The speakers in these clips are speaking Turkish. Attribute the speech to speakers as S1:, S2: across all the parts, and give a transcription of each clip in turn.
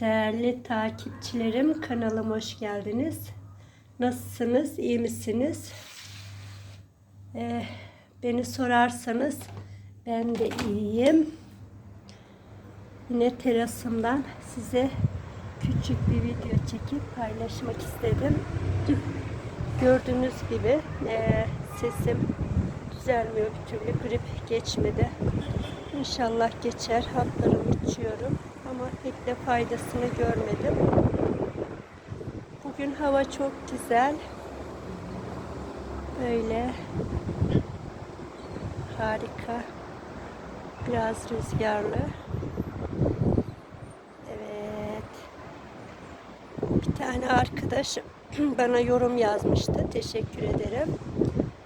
S1: Değerli takipçilerim kanalıma hoş geldiniz. Nasılsınız? iyi misiniz? Ee, beni sorarsanız ben de iyiyim. Yine terasımdan size küçük bir video çekip paylaşmak istedim. Gördüğünüz gibi e, sesim düzelmiyor bir türlü grip geçmedi. İnşallah geçer. Haplarımı içiyorum pek de faydasını görmedim. Bugün hava çok güzel. Böyle harika. Biraz rüzgarlı. Evet. Bir tane arkadaşım bana yorum yazmıştı. Teşekkür ederim.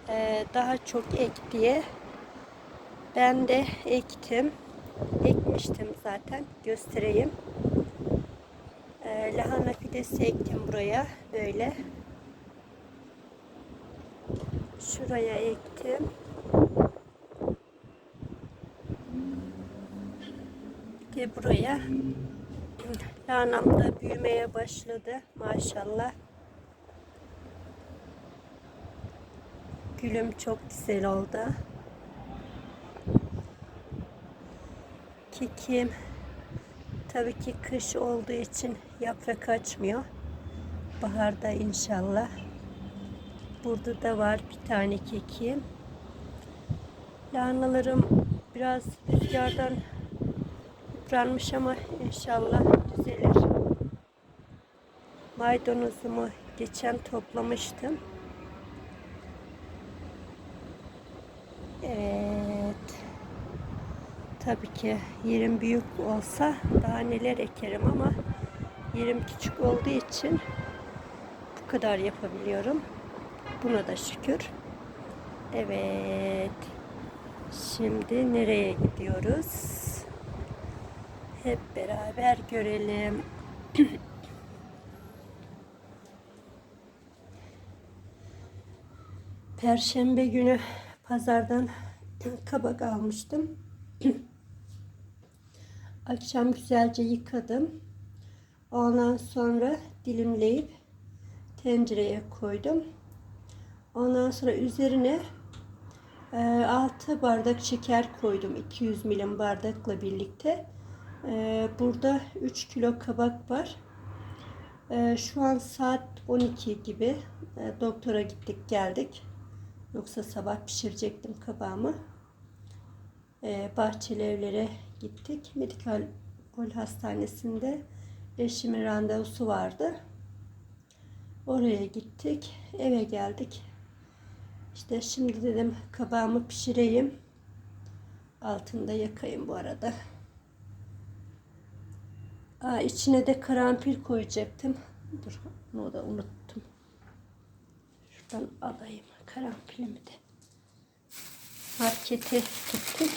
S1: Ee, daha çok ek diye. Ben de ektim. Ekmiştim zaten. Göstereyim. Ee, lahana fidesi ektim buraya. Böyle. Şuraya ektim. Bir de buraya. Lahanam da büyümeye başladı. Maşallah. Gülüm çok güzel oldu. Kekim tabii ki kış olduğu için yaprak açmıyor. Baharda inşallah. Burada da var bir tane kekim. Lahanalarım biraz rüzgardan yıpranmış ama inşallah düzelir. Maydanozumu geçen toplamıştım. Evet. Tabii ki yerim büyük olsa daha neler ekerim ama yerim küçük olduğu için bu kadar yapabiliyorum. Buna da şükür. Evet. Şimdi nereye gidiyoruz? Hep beraber görelim. Perşembe günü pazardan kabak almıştım. Akşam güzelce yıkadım. Ondan sonra dilimleyip tencereye koydum. Ondan sonra üzerine 6 bardak şeker koydum. 200 milim bardakla birlikte. E, burada 3 kilo kabak var. E, şu an saat 12 gibi. E, doktora gittik geldik. Yoksa sabah pişirecektim kabağımı. Ee, Bahçeli evlere gittik. Medikal Gol Hastanesi'nde eşimin randevusu vardı. Oraya gittik. Eve geldik. İşte şimdi dedim kabağımı pişireyim. Altında yakayım bu arada. Aa, içine de karanfil koyacaktım. Dur onu da unuttum. Şuradan alayım karanfilimi de. Markete gittik.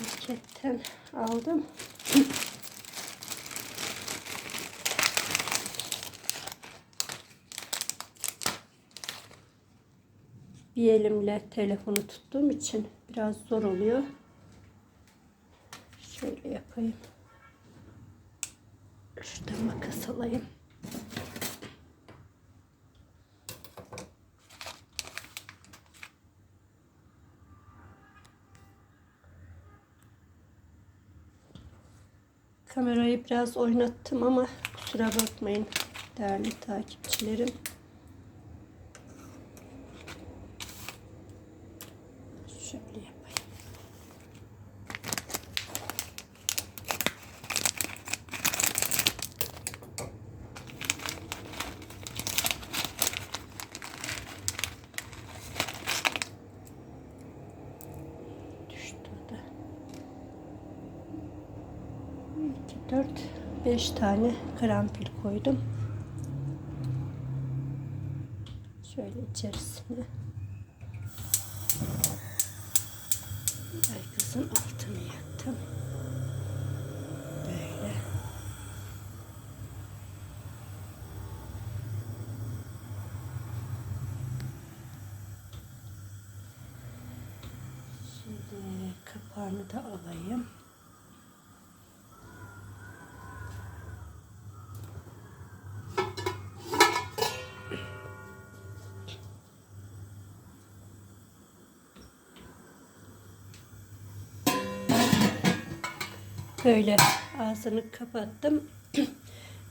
S1: Marketten aldım. Bir elimle telefonu tuttuğum için biraz zor oluyor. Şöyle yapayım. Şuradan makas alayım. Kamerayı biraz oynattım ama kusura bakmayın değerli takipçilerim. Şöyle yapayım. Düştü o da. 2, 4, 5 tane karanfil koydum. Şöyle içerisine. Ay kızın altını yaktım. Böyle. Şimdi kapağını da alayım. Böyle ağzını kapattım.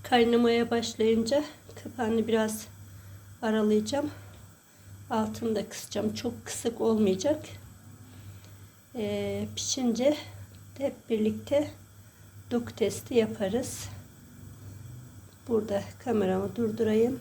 S1: Kaynamaya başlayınca kapağını biraz aralayacağım. Altını da kısacağım. Çok kısık olmayacak. Ee, pişince hep birlikte doku testi yaparız. Burada kameramı durdurayım.